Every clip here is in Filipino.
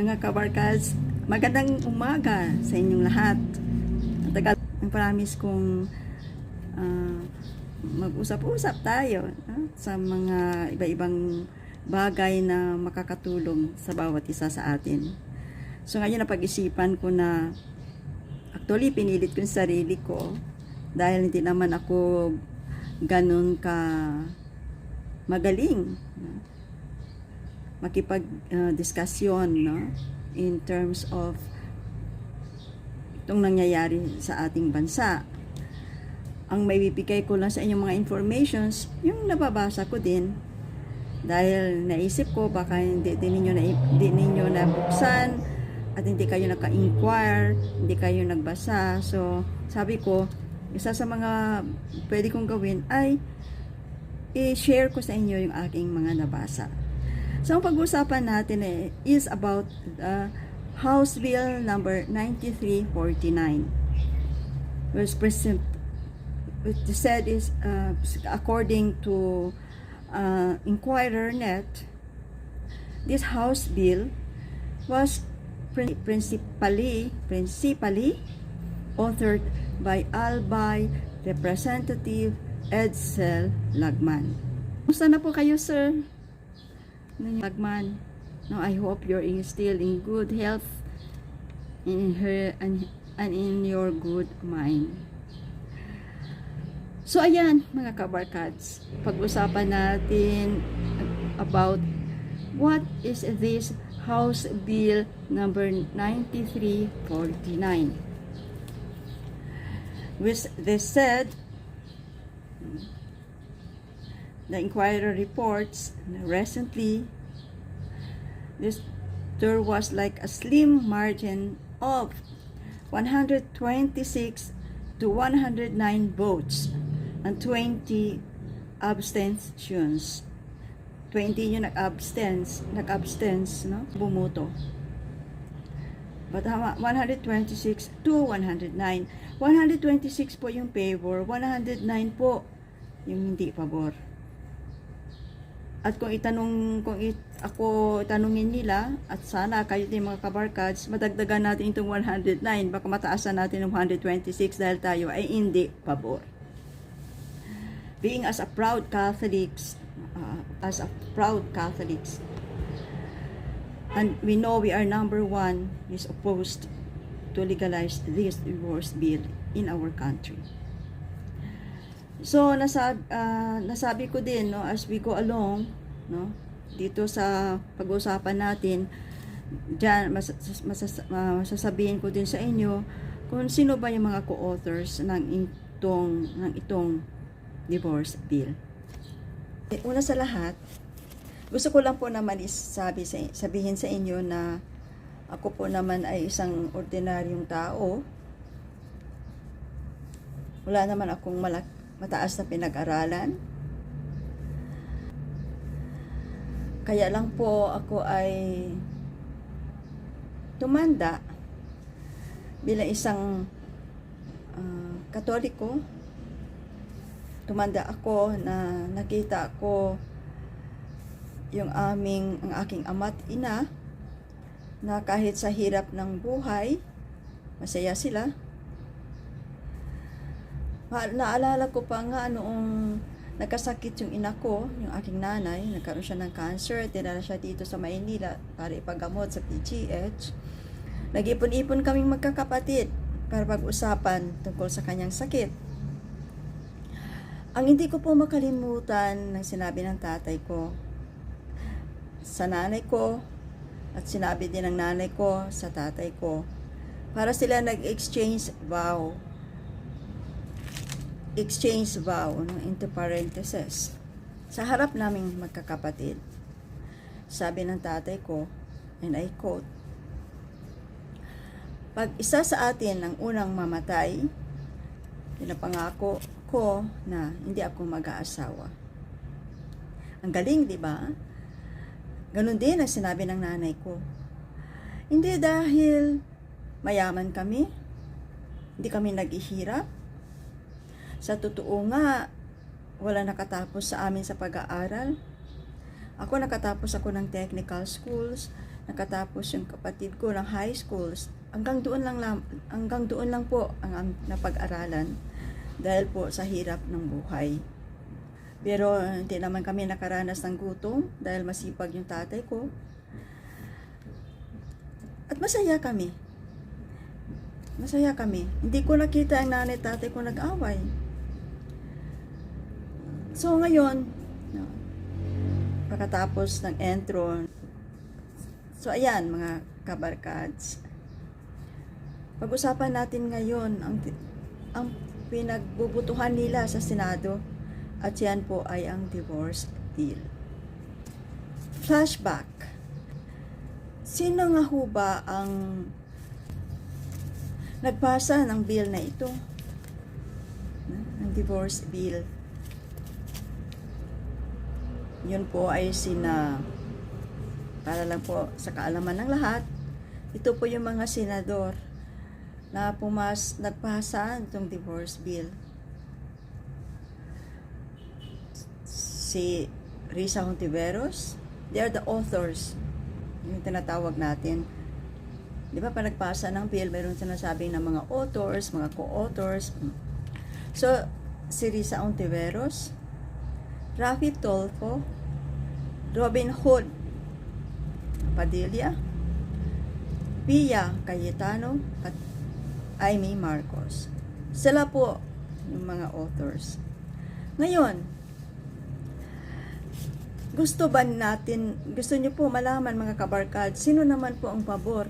Mga kabarkads, magandang umaga sa inyong lahat. At tagal, ang promise kong ah, mag-usap-usap tayo ah, sa mga iba-ibang bagay na makakatulong sa bawat isa sa atin. So ngayon napag-isipan ko na actually pinilit ko yung sarili ko dahil hindi naman ako ganun ka magaling no? makipag-diskusyon no? in terms of itong nangyayari sa ating bansa. Ang may bibigay ko lang sa inyong mga informations, yung nababasa ko din dahil naisip ko baka hindi din ninyo na hindi ninyo nabuksan at hindi kayo naka-inquire, hindi kayo nagbasa. So, sabi ko, isa sa mga pwede kong gawin ay i-share ko sa inyo yung aking mga nabasa. So, ang pag-uusapan natin eh, is about uh, House Bill number 9349. Was present, it said is, uh, according to uh, Inquirer Net, this House Bill was prin- principally, principally authored by Albay Representative Edsel Lagman. Kumusta na po kayo, sir? Lagman. Now, I hope you're still in good health in her and, and in your good mind. So, ayan, mga kabarkads. Pag-usapan natin about what is this House Bill number 9349 which they said the Inquirer reports recently this there was like a slim margin of 126 to 109 votes and 20 abstentions 20 yung nag-abstens nag-abstens no bumuto But tama, 126 to 109. 126 po yung favor, 109 po yung hindi pabor. At kung itanong, kung it, ako tanungin nila, at sana kayo din mga kabarkads, madagdagan natin itong 109, baka mataasan natin ng 126 dahil tayo ay hindi pabor. Being as a proud Catholics, uh, as a proud Catholics, and we know we are number one is opposed to legalize this divorce bill in our country. So nasab ah, nasabi ko din no as we go along no dito sa pag-uusapan natin diyan mas, mas, ah, masasabihin ko din sa inyo kung sino ba yung mga co-authors ng itong ng itong divorce bill. Eh, Una sa lahat, gusto ko lang po naman isabi sa, sabihin sa inyo na ako po naman ay isang ordinaryong tao. Wala naman akong malak mataas na pinag-aralan. Kaya lang po ako ay tumanda bilang isang ah, katoliko. Tumanda ako na nakita ko yung aming, ang aking ama't ina, na kahit sa hirap ng buhay, masaya sila. Naalala ko pa nga noong nagkasakit yung ina ko, yung aking nanay, nagkaroon siya ng cancer, tinala siya dito sa Maynila para ipagamot sa PGH. Nag-ipon-ipon kaming magkakapatid para pag-usapan tungkol sa kanyang sakit. Ang hindi ko po makalimutan ng sinabi ng tatay ko, sa nanay ko at sinabi din ng nanay ko sa tatay ko para sila nag-exchange vow exchange vow no, into parentheses sa harap naming magkakapatid sabi ng tatay ko and I quote pag isa sa atin ang unang mamatay pinapangako ko na hindi ako mag-aasawa ang galing, di ba? Ganon din ang sinabi ng nanay ko. Hindi dahil mayaman kami, hindi kami naghihirap. Sa totoo nga, wala nakatapos sa amin sa pag-aaral. Ako nakatapos ako ng technical schools, nakatapos yung kapatid ko ng high schools. Hanggang doon lang, lang hanggang doon lang po ang, ang napag-aralan dahil po sa hirap ng buhay. Pero hindi naman kami nakaranas ng gutom dahil masipag yung tatay ko. At masaya kami. Masaya kami. Hindi ko nakita ang nanay at tatay ko nag-away. So ngayon, no, pagkatapos ng entron, so ayan mga kabarkads, pag-usapan natin ngayon ang, ang pinagbubutuhan nila sa Senado at yan po ay ang divorce deal. Flashback. Sino nga ho ba ang nagpasa ng bill na ito? Ang divorce bill. Yun po ay sina para lang po sa kaalaman ng lahat. Ito po yung mga senador na pumas nagpasa itong divorce bill. Si Risa Hontiveros, they are the authors. Yung tinatawag natin. Di ba, pag nagpasa ng bill, mayroon sinasabing ng mga authors, mga co-authors. So, si Risa Ontiveros, Rafi Tolfo, Robin Hood Padilla, Pia Cayetano, at Amy Marcos. Sila po yung mga authors. Ngayon, gusto ba natin, gusto niyo po malaman mga kabarkad, sino naman po ang pabor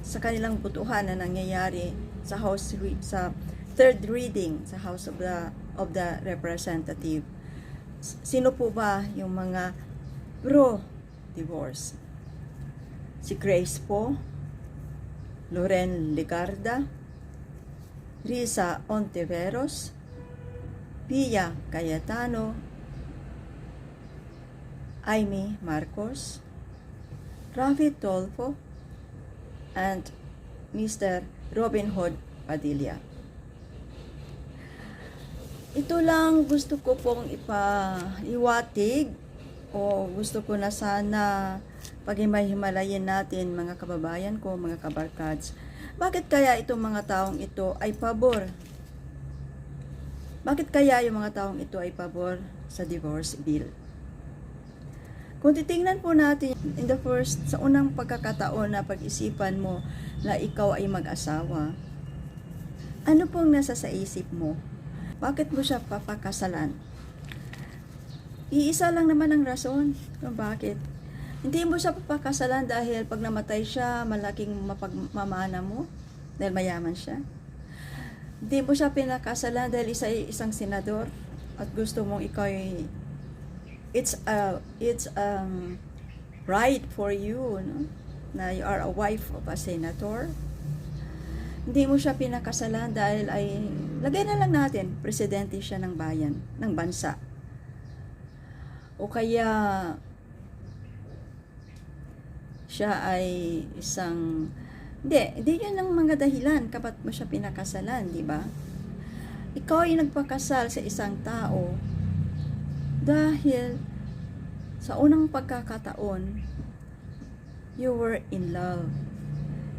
sa kanilang butuhan na nangyayari sa House sa third reading sa House of the of the Representative. Sino po ba yung mga pro divorce? Si Grace po, Loren Ligarda, Risa Ontiveros, Pia Cayetano, Amy Marcos, Rafi Tolfo, and Mr. Robin Hood Padilla. Ito lang gusto ko pong ipaiwatig o gusto ko na sana paghimay-himalayin natin mga kababayan ko, mga kabarkads. Bakit kaya itong mga taong ito ay pabor? Bakit kaya yung mga taong ito ay pabor sa divorce bill? Kung titingnan po natin in the first, sa unang pagkakataon na pag-isipan mo na ikaw ay mag-asawa, ano pong nasa sa isip mo? Bakit mo siya papakasalan? Iisa lang naman ang rason kung bakit. Hindi mo siya papakasalan dahil pag namatay siya, malaking mapagmamana mo dahil mayaman siya. Hindi mo siya pinakasalan dahil isa isang senador at gusto mong ikaw ay it's a it's um right for you no na you are a wife of a senator hindi mo siya pinakasalan dahil ay lagay na lang natin presidente siya ng bayan ng bansa o kaya siya ay isang hindi, hindi yun ang mga dahilan kapat mo siya pinakasalan, di ba? Ikaw ay nagpakasal sa isang tao dahil sa unang pagkakataon, you were in love.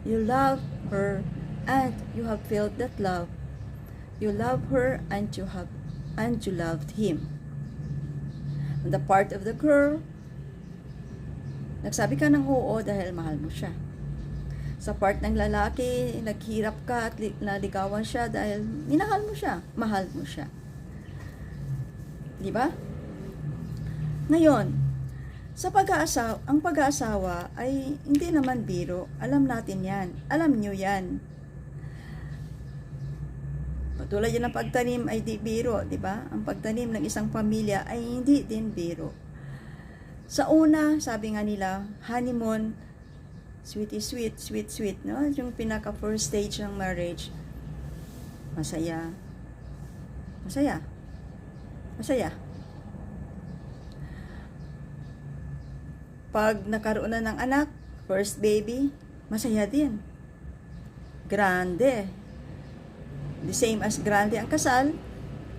You love her and you have felt that love. You love her and you have and you loved him. The part of the girl, nagsabi ka ng oo dahil mahal mo siya. Sa part ng lalaki, naghirap ka at li- naligawan siya dahil minahal mo siya, mahal mo siya. Di ba? Ngayon, sa pag-aasawa, ang pag-aasawa ay hindi naman biro. Alam natin yan. Alam nyo yan. Patulad yan ng pagtanim ay di biro, di ba? Ang pagtanim ng isang pamilya ay hindi din biro. Sa una, sabi nga nila, honeymoon, sweetie sweet, sweet sweet, no? Yung pinaka first stage ng marriage, masaya. Masaya. Masaya. Pag nakaroon na ng anak, first baby, masaya din. Grande. The same as grande ang kasal,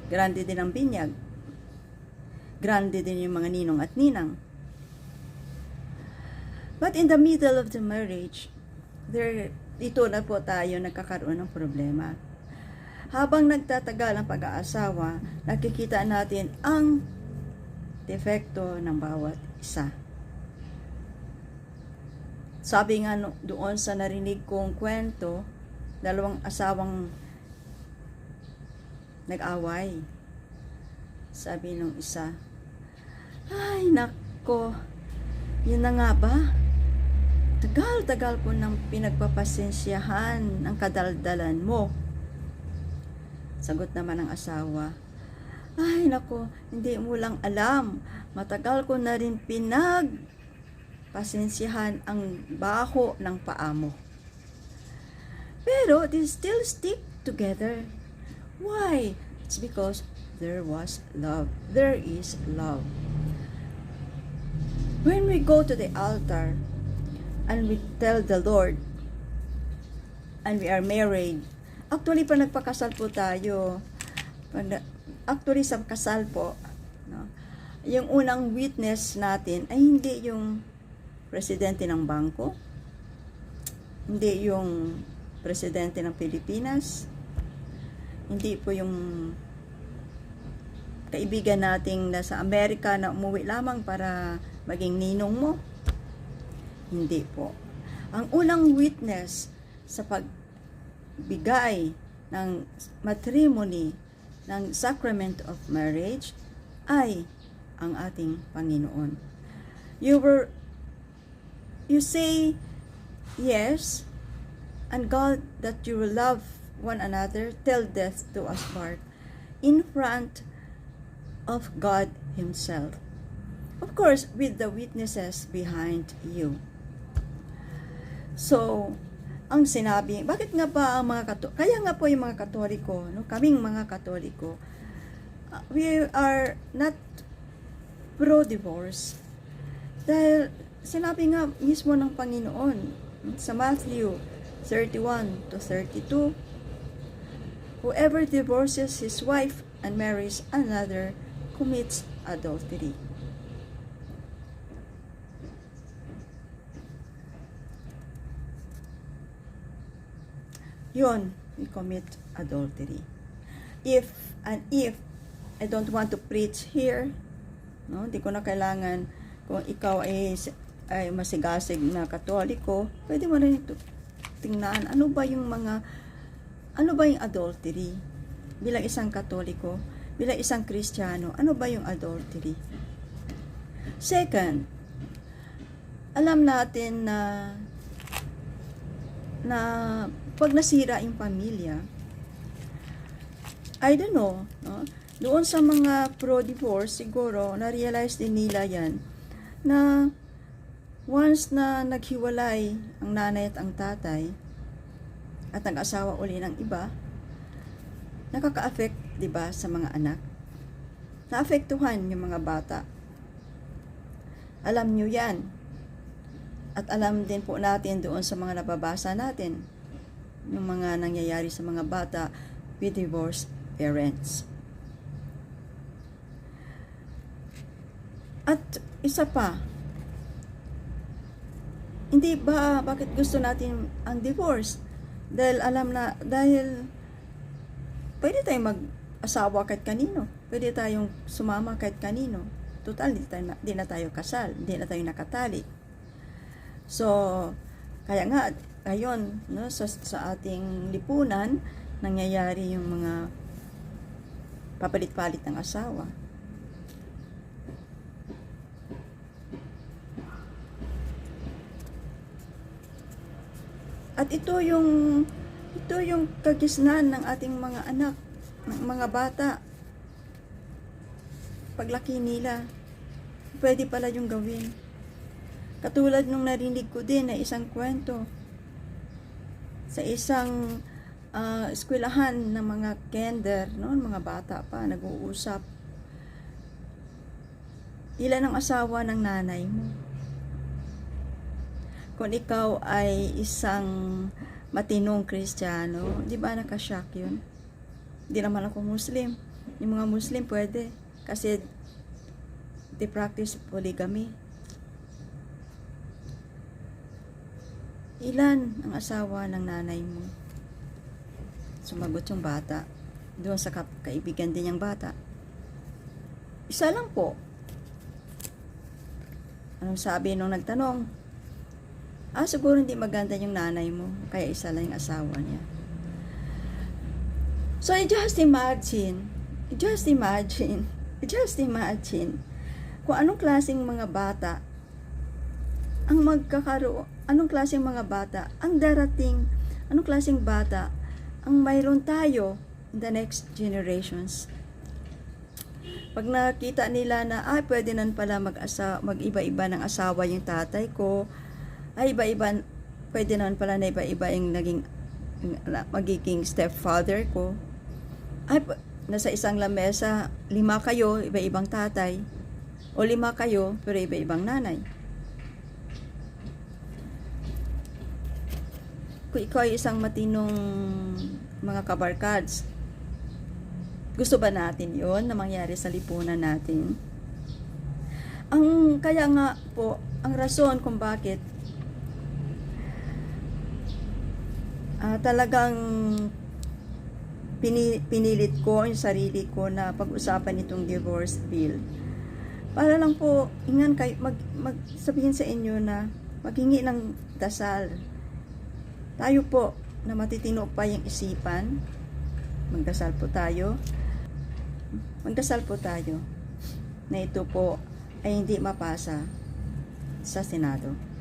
grande din ang binyag. Grande din yung mga ninong at ninang. But in the middle of the marriage, there, dito na po tayo nagkakaroon ng problema. Habang nagtatagal ang pag-aasawa, nakikita natin ang defekto ng bawat isa. Sabi nga doon sa narinig kong kwento, dalawang asawang nag-away. Sabi nung isa, ay nako, yun na nga ba? Tagal-tagal ko nang pinagpapasensyahan ang kadaldalan mo. Sagot naman ng asawa, ay nako, hindi mo lang alam. Matagal ko na rin pinag pasensyahan ang baho ng paa mo. Pero they still stick together. Why? It's because there was love. There is love. When we go to the altar and we tell the Lord and we are married, actually pa nagpakasal po tayo, actually sa kasal po, no, yung unang witness natin ay hindi yung presidente ng bangko, hindi yung presidente ng Pilipinas, hindi po yung kaibigan nating nasa Amerika na umuwi lamang para maging ninong mo. Hindi po. Ang unang witness sa pagbigay ng matrimony ng sacrament of marriage ay ang ating Panginoon. You were you say yes and God that you will love one another till death do us part in front of God himself. Of course with the witnesses behind you. So ang sinabi bakit nga ba ang mga kato kaya nga po yung mga katoliko no kaming mga katoliko uh, we are not pro divorce dahil sinabi nga mismo ng Panginoon sa Matthew 31 to 32, Whoever divorces his wife and marries another commits adultery. Yon, we commit adultery. If and if I don't want to preach here, no, hindi ko na kailangan kung ikaw ay ay masigasig na katoliko, pwede mo rin ito tingnan ano ba yung mga ano ba yung adultery bilang isang katoliko, bilang isang kristyano, ano ba yung adultery? Second, alam natin na na pag nasira yung pamilya, I don't know, no? Doon sa mga pro-divorce, siguro, na-realize din nila yan, na once na naghiwalay ang nanay at ang tatay, at nag-asawa uli ng iba, nakaka-affect, di ba, sa mga anak. Naapektuhan yung mga bata. Alam nyo yan. At alam din po natin doon sa mga nababasa natin, yung mga nangyayari sa mga bata with divorced parents. At isa pa, hindi ba, bakit gusto natin ang divorce? Dahil alam na, dahil pwede tayong mag-asawa kahit kanino. Pwede tayong sumama kahit kanino. Total, di, tayo, di na tayo kasal, di na tayo nakatali. So, kaya nga, ngayon, no, sa, sa ating lipunan, nangyayari yung mga papalit-palit ng asawa. At ito yung ito yung kagisnan ng ating mga anak, ng mga bata. Paglaki nila, pwede pala yung gawin. Katulad nung narinig ko din na isang kwento sa isang ah, eskwelahan ng mga kinder, noon mga bata pa, nag-uusap. Ilan ang asawa ng nanay mo? Kung ikaw ay isang matinong kristyano, di ba nakashock yun? Di naman ako Muslim. Yung mga Muslim pwede. Kasi they practice polygamy. ilan ang asawa ng nanay mo? Sumagot yung bata. Doon sa kap- kaibigan din yung bata. Isa lang po. Anong sabi nung nagtanong? Ah, siguro hindi maganda yung nanay mo. Kaya isa lang yung asawa niya. So, just imagine. Just imagine. Just imagine. Kung anong klaseng mga bata ang magkakaroon, anong klaseng mga bata ang darating, anong klaseng bata ang mayroon tayo in the next generations. Pag nakita nila na, ah, pwede nan pala mag-asa, mag-iba-iba ng asawa yung tatay ko, ay iba-iba, pwede naman pala na iba-iba yung naging, magiging stepfather ko. Ay, nasa isang lamesa, lima kayo, iba-ibang tatay. O lima kayo, pero iba-ibang nanay. Kung ikaw ay isang matinong mga kabarkads, gusto ba natin yon na mangyari sa lipunan natin? Ang kaya nga po, ang rason kung bakit ah, talagang pini, pinilit ko yung sarili ko na pag-usapan itong divorce bill. Para lang po, ingan kayo, mag, mag, sabihin sa inyo na maghingi ng dasal. Tayo po, na matitino pa yung isipan, magdasal po tayo. Magdasal po tayo na ito po ay hindi mapasa sa Senado.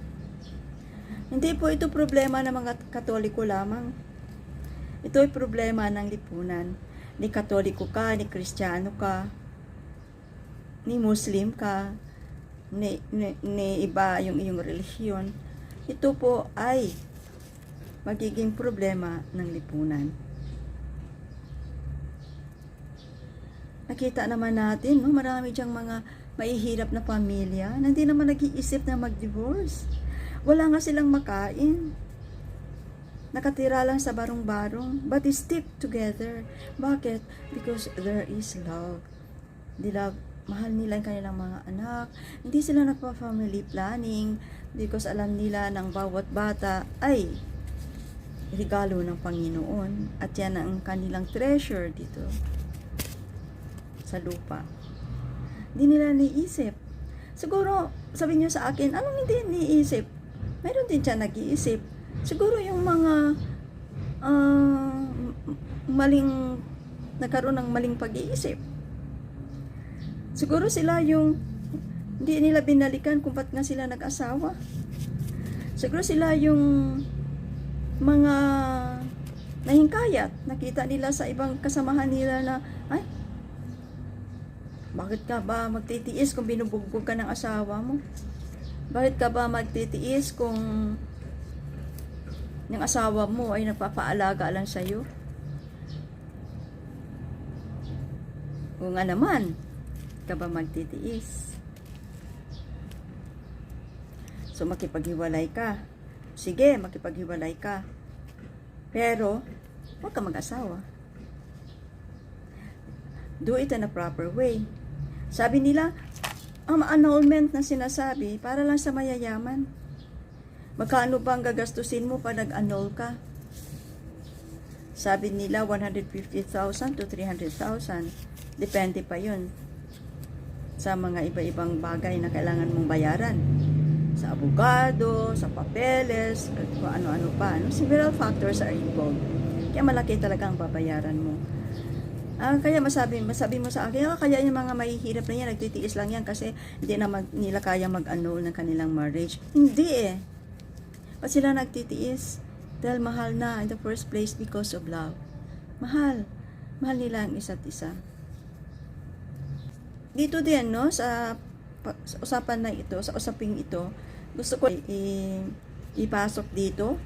Hindi po ito problema ng mga katoliko lamang. Ito ay problema ng lipunan. Ni katoliko ka, ni kristyano ka, ni muslim ka, ni, ni, ni iba yung iyong relihiyon. Ito po ay magiging problema ng lipunan. Nakita naman natin, no, marami diyang mga maihirap na pamilya na hindi naman nag-iisip na mag-divorce. Wala nga silang makain. Nakatira lang sa barong-barong, but they stick together. Bakit? Because there is love. They love, mahal nila yung kanilang mga anak. Hindi sila nagpa-family planning because alam nila ng bawat bata ay regalo ng Panginoon at yan ang kanilang treasure dito sa lupa. Hindi nila niisip. Siguro, sabi niyo sa akin, anong hindi niisip? Meron din siya nag-iisip. Siguro yung mga ah, maling, nagkaroon ng maling pag-iisip. Siguro sila yung hindi nila binalikan kung ba't nga sila nag-asawa. Siguro sila yung mga nahingkayat. Nakita nila sa ibang kasamahan nila na, ay, bakit ka ba magtitiis kung binubugbog ka ng asawa mo? Bakit ka ba magtitiis kung yung asawa mo ay nagpapaalaga lang sa'yo? Kung nga naman, ka ba magtitiis? So makipaghiwalay ka. Sige, makipaghiwalay ka. Pero, huwag ka mag-asawa. Do it in a proper way. Sabi nila, ang annulment na sinasabi, para lang sa mayayaman. Magkano ba ang gagastusin mo pa nag-annul ka? Sabi nila, 150,000 to 300,000. Depende pa yun sa mga iba-ibang bagay na kailangan mong bayaran. Sa abogado, sa papeles, at kung ano-ano pa. No? Several factors are involved. Kaya malaki talaga ang babayaran mo. Ah, kaya masabi, masabi mo sa akin, ah, kaya yung mga mahihirap na yan, nagtitiis lang yan kasi hindi naman nila kaya mag-annul ng kanilang marriage. Hindi eh. Ba't sila nagtitiis? Dahil mahal na in the first place because of love. Mahal. Mahal nila ang isa't isa. Dito din, no, sa, sa usapan na ito, sa usaping ito, gusto ko i- ipasok dito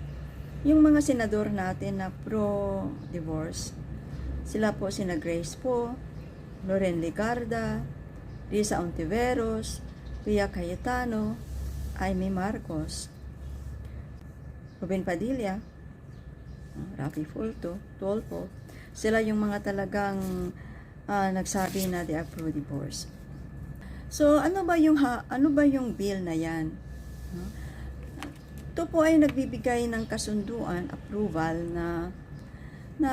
yung mga senador natin na pro-divorce. Sila po sina Grace po, Loren Ligarda, Risa Ontiveros, Pia Cayetano, Aimee Marcos, Ruben Padilla, uh, Rafi Fulto, Tolpo. Sila yung mga talagang ah, nagsabi na they are pro-divorce. So, ano ba yung ha, ano ba yung bill na 'yan? No? ito po ay nagbibigay ng kasunduan, approval na na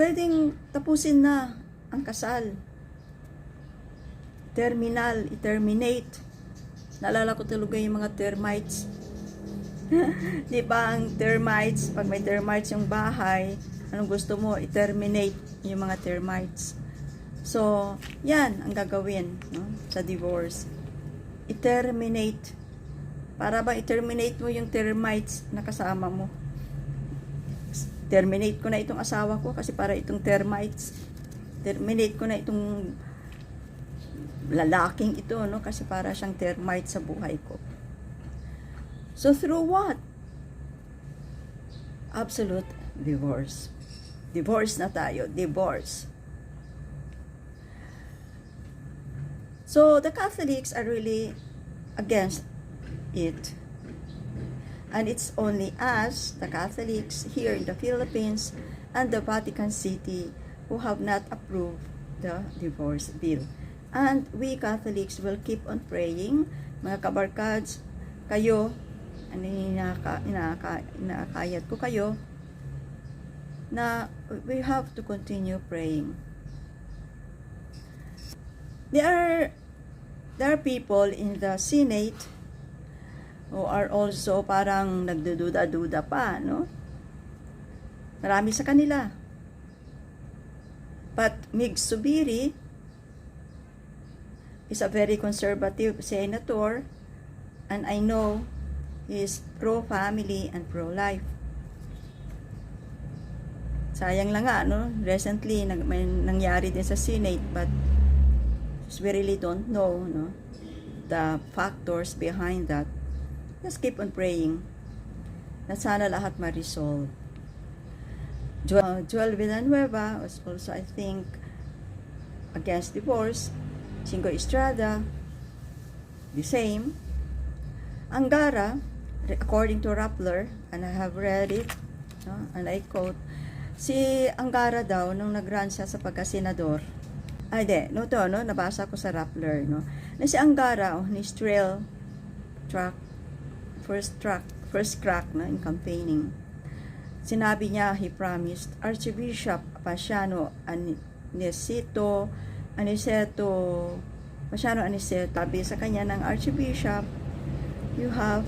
pwedeng tapusin na ang kasal. Terminal, i-terminate. Naalala ko talaga yung mga termites. Di ba ang termites, pag may termites yung bahay, anong gusto mo, i-terminate yung mga termites. So, yan ang gagawin no, sa divorce. I-terminate. Para ba i-terminate mo yung termites na kasama mo? Terminate ko na itong asawa ko kasi para itong termites. Terminate ko na itong lalaking ito, no? Kasi para siyang termite sa buhay ko. So, through what? Absolute divorce. Divorce na tayo. Divorce. So, the Catholics are really against it. And it's only us, the Catholics here in the Philippines and the Vatican City who have not approved the divorce bill. And we Catholics will keep on praying. Mga kabarkads, kayo, ano inaka, inaka, inakayat ko kayo, na we have to continue praying. There are, there are people in the Senate who are also parang nagdududa-duda pa, no? Marami sa kanila. But Mig Subiri is a very conservative senator and I know he is pro-family and pro-life. Sayang lang nga, no? Recently, nag, may nangyari din sa Senate but we really don't know, no? The factors behind that. Just keep on praying na sana lahat ma-resolve. Joel, Joel Villanueva was also, I think, against divorce. Chingo Estrada, the same. Angara, according to Rappler, and I have read it, no, and I quote, si Angara daw, nung nag-run siya sa pagkasenador, ay de, no to, no, nabasa ko sa Rappler, no, na si Angara, oh, ni trail track, first track, first crack, no, in campaigning, sinabi niya, he promised, Archbishop Pasiano Anisito, Aniceto, Pasiano Aniceto, sabi sa kanya ng Archbishop, you have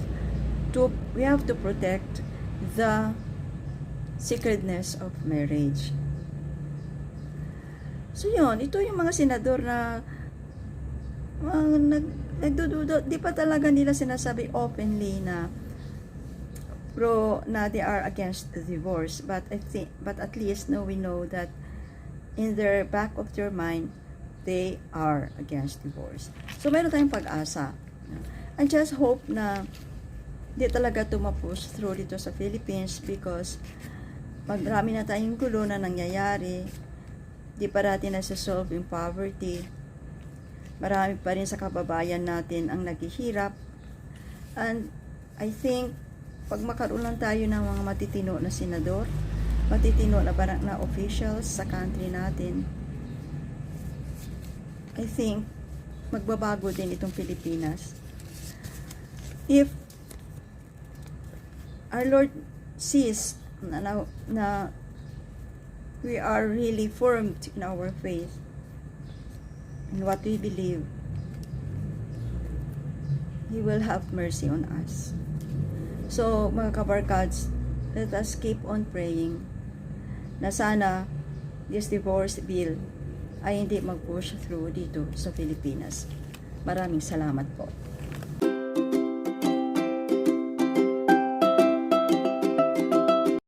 to, we have to protect the sacredness of marriage. So yun, ito yung mga senador na uh, nag, nagdududo, di pa talaga nila sinasabi openly na pro na they are against the divorce but I think but at least no we know that in their back of their mind they are against divorce. So meron tayong pag-asa. I just hope na di talaga tumapos through dito sa Philippines because marami na tayong gulo na nangyayari, di parati na solve yung poverty. Marami pa rin sa kababayan natin ang naghihirap. And I think pag makaroon lang tayo ng mga matitino na senador, matitino na parang na officials sa country natin, I think magbabago din itong Pilipinas. If our Lord sees na, na, na we are really formed in our faith in what we believe, He will have mercy on us. So, mga kabarkads, let us keep on praying na sana this divorce bill ay hindi mag-push through dito sa Pilipinas. Maraming salamat po.